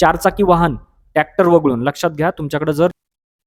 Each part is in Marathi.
चारचाकी वाहन ट्रॅक्टर वगळून. लक्षात घ्या तुमच्याकडे जर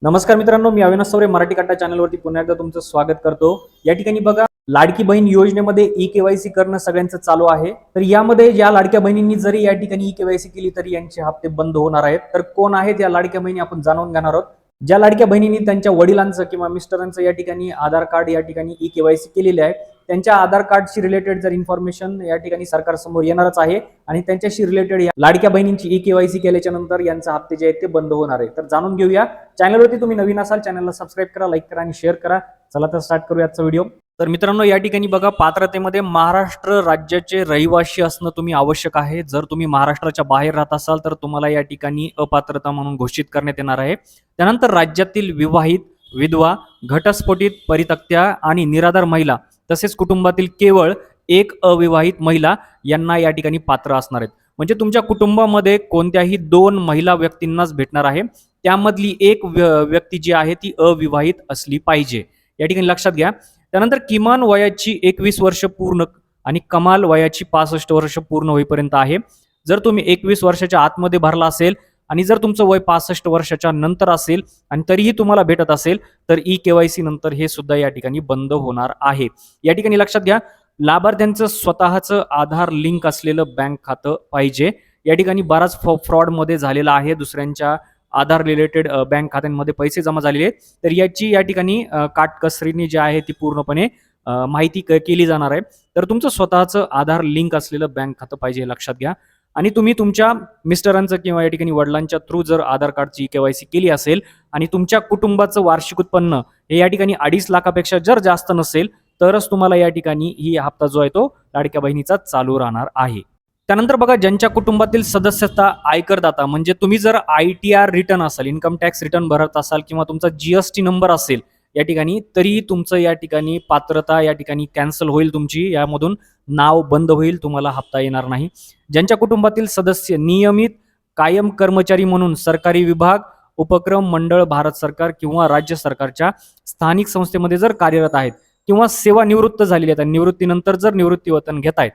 नमस्कार मित्रांनो मी अविनाश सवरे मराठी कट्टा चॅनलवरती पुन्हा एकदा तुमचं स्वागत करतो. या ठिकाणी बघा लाडकी बहीण योजनेमध्ये ई केवायसी करणं सगळ्यांचं चालू आहे. तर यामध्ये या लाडक्या बहिणींनी जरी या ठिकाणी ई केवायसी केली तरी यांचे हप्ते बंद होणार आहेत. तर कोण आहेत या लाडक्या बहिणी आपण जाणून घेणार आहोत. ज्या लाडक्या बहिणींनी त्यांच्या वडिलांचं किंवा मिस्टरांचं या ठिकाणी आधार कार्ड या ठिकाणी ई केवायसी केलेले आहे त्यांच्या आधार कार्डशी रिलेटेड जर इन्फॉर्मेशन या ठिकाणी सरकारसमोर येणारच आहे आणि त्यांच्याशी रिलेटेड लाडक्या बहिणींची ई केवायसी केल्याच्यानंतर यांचे हप्ते जे आहेत ते बंद होणार आहे. तर जाणून घेऊया. चॅनलवरती तुम्ही नवीन असाल चॅनलला सबस्क्राईब करा लाईक करा आणि शेअर करा. चला तर स्टार्ट करू आजचा व्हिडिओ तर मित्रांनो या ठिकाणी बघा पात्रतेमध्ये महाराष्ट्र राज्याचे रहिवासी असणं तुम्ही आवश्यक आहे. जर तुम्ही महाराष्ट्राच्या बाहेर राहत असाल तर तुम्हाला या ठिकाणी अपात्रता म्हणून घोषित करण्यात येणार आहे. त्यानंतर राज्यातील विवाहित विधवा घटस्फोटित परितक्त्या आणि निराधार महिला तसेच कुटुंबातील केवळ एक अविवाहित महिला यांना या ठिकाणी पात्र असणार आहेत. म्हणजे तुमच्या कुटुंबामध्ये कोणत्याही दोन महिला व्यक्तींनाच भेटणार आहे. त्यामधली एक व्य- व्यक्ती जी आहे ती अविवाहित असली पाहिजे. या ठिकाणी लक्षात घ्या. त्यानंतर किमान वयाची एकवीस वर्ष पूर्ण आणि कमाल वयाची पासष्ट वर्ष पूर्ण होईपर्यंत आहे. जर तुम्ही एकवीस वर्षाच्या आतमध्ये भरला असेल आणि जर तुमचं वय पासष्ट वर्षाच्या नंतर असेल आणि तरीही तुम्हाला भेटत असेल तर ई केवायसी नंतर हे सुद्धा या ठिकाणी बंद होणार आहे. या ठिकाणी लक्षात घ्या लाभार्थ्यांचं स्वतःचं आधार लिंक असलेलं बँक खातं पाहिजे. या ठिकाणी बराच फ्रॉडमध्ये झालेला आहे दुसऱ्यांच्या आधार रिलेटेड बँक खात्यांमध्ये पैसे जमा झालेले आहेत. तर याची या ठिकाणी काटकसरीने जी आहे ती पूर्णपणे माहिती क- केली जाणार आहे. तर तुमचं स्वतःचं आधार लिंक असलेलं बँक खातं पाहिजे लक्षात घ्या. आणि तुम्ही तुमच्या मिस्टरांचं किंवा या ठिकाणी वडिलांच्या थ्रू जर आधार कार्डची केवायसी केली असेल आणि तुमच्या कुटुंबाचं वार्षिक उत्पन्न हे या ठिकाणी अडीच लाखापेक्षा जर जास्त नसेल तरच तुम्हाला या ठिकाणी ही हप्ता जो आहे तो लाडक्या बहिणीचा चालू राहणार आहे. त्यानंतर बघा ज्यांच्या कुटुंबातील सदस्यता आयकरदाता म्हणजे तुम्ही जर आय टी आर रिटर्न असाल इन्कम टॅक्स रिटर्न भरत असाल किंवा तुमचा जीएसटी नंबर असेल या ठिकाणी. तरीही तुमचं या ठिकाणी पात्रता या ठिकाणी कॅन्सल होईल तुमची. यामधून नाव बंद होईल तुम्हाला हप्ता येणार नाही. ज्यांच्या कुटुंबातील सदस्य नियमित कायम कर्मचारी म्हणून सरकारी विभाग उपक्रम मंडळ भारत सरकार किंवा राज्य सरकारच्या स्थानिक संस्थेमध्ये जर कार्यरत आहेत किंवा सेवानिवृत्त झालेली आहेत निवृत्तीनंतर जर निवृत्ती वेतन घेत आहेत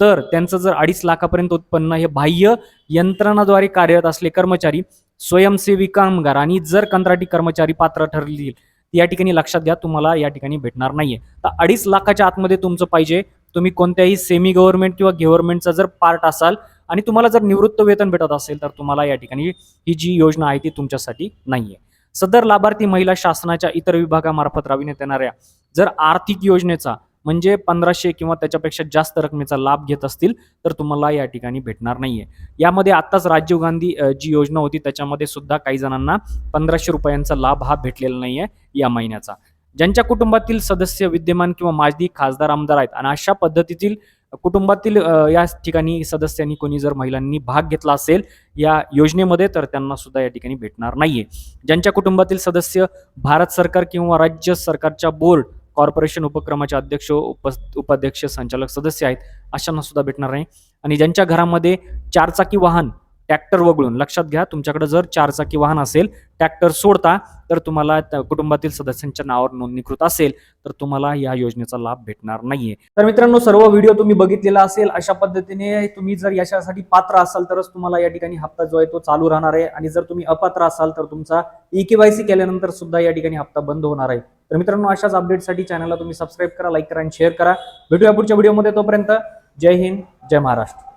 तर त्यांचं जर अडीच लाखापर्यंत उत्पन्न हे बाह्य यंत्रणाद्वारे कार्यरत असले कर्मचारी स्वयंसेवी कामगार आणि जर कंत्राटी कर्मचारी पात्र ठरतील या ठिकाणी लक्षात घ्या तुम्हाला या ठिकाणी भेटणार नाहीये. तर अडीच लाखाच्या आतमध्ये तुमचं पाहिजे तुम्ही कोणत्याही सेमी गव्हर्नमेंट किंवा गव्हर्नमेंटचा जर पार्ट असाल आणि तुम्हाला जर निवृत्त वेतन भेटत असेल तर तुम्हाला या ठिकाणी ही जी योजना आहे ती तुमच्यासाठी नाहीये. सदर लाभार्थी महिला शासनाच्या इतर विभागामार्फत राबविण्यात येणाऱ्या जर आर्थिक योजनेचा म्हणजे पंधराशे किंवा त्याच्यापेक्षा जास्त रकमेचा लाभ घेत असतील तर तुम्हाला या ठिकाणी भेटणार नाहीये. यामध्ये आत्ताच राजीव गांधी जी योजना होती त्याच्यामध्ये सुद्धा काही जणांना पंधराशे रुपयांचा लाभ हा भेटलेला नाहीये या महिन्याचा. ज्यांच्या कुटुंबातील सदस्य विद्यमान किंवा माजदी खासदार आमदार आहेत आणि अशा पद्धतीतील कुटुंबातील या ठिकाणी सदस्यांनी कोणी जर महिलांनी भाग घेतला असेल या योजनेमध्ये तर त्यांना सुद्धा या ठिकाणी भेटणार नाहीये. ज्यांच्या कुटुंबातील सदस्य भारत सरकार किंवा राज्य सरकारच्या बोर्ड कॉर्पोरेशन उपक्रमाचे अध्यक्ष उप उपाध्यक्ष संचालक सदस्य आहेत अशांना सुद्धा भेटणार नाही. आणि ज्यांच्या घरामध्ये चारचाकी वाहन ट्रॅक्टर वगळून लक्षात घ्या तुमच्याकडे जर चारचाकी वाहन असेल ट्रॅक्टर सोडता तर तुम्हाला त्या कुटुंबातील सदस्यांच्या नावावर नोंदणीकृत असेल तर तुम्हाला या योजनेचा लाभ भेटणार नाहीये. तर मित्रांनो सर्व व्हिडिओ तुम्ही बघितलेला असेल अशा पद्धतीने तुम्ही जर याच्यासाठी पात्र असाल तरच तुम्हाला या ठिकाणी हप्ता जो आहे तो चालू राहणार आहे. आणि जर तुम्ही अपात्र असाल तर तुमचा ई केवायसी केल्यानंतर सुद्धा या ठिकाणी हप्ता बंद होणार आहे. तर मित्रांनो अशाच अपडेटसाठी चॅनलला तुम्ही सबस्क्राईब करा लाईक करा आणि शेअर करा. भेटूया पुढच्या व्हिडिओमध्ये तोपर्यंत. जय हिंद जय महाराष्ट्र.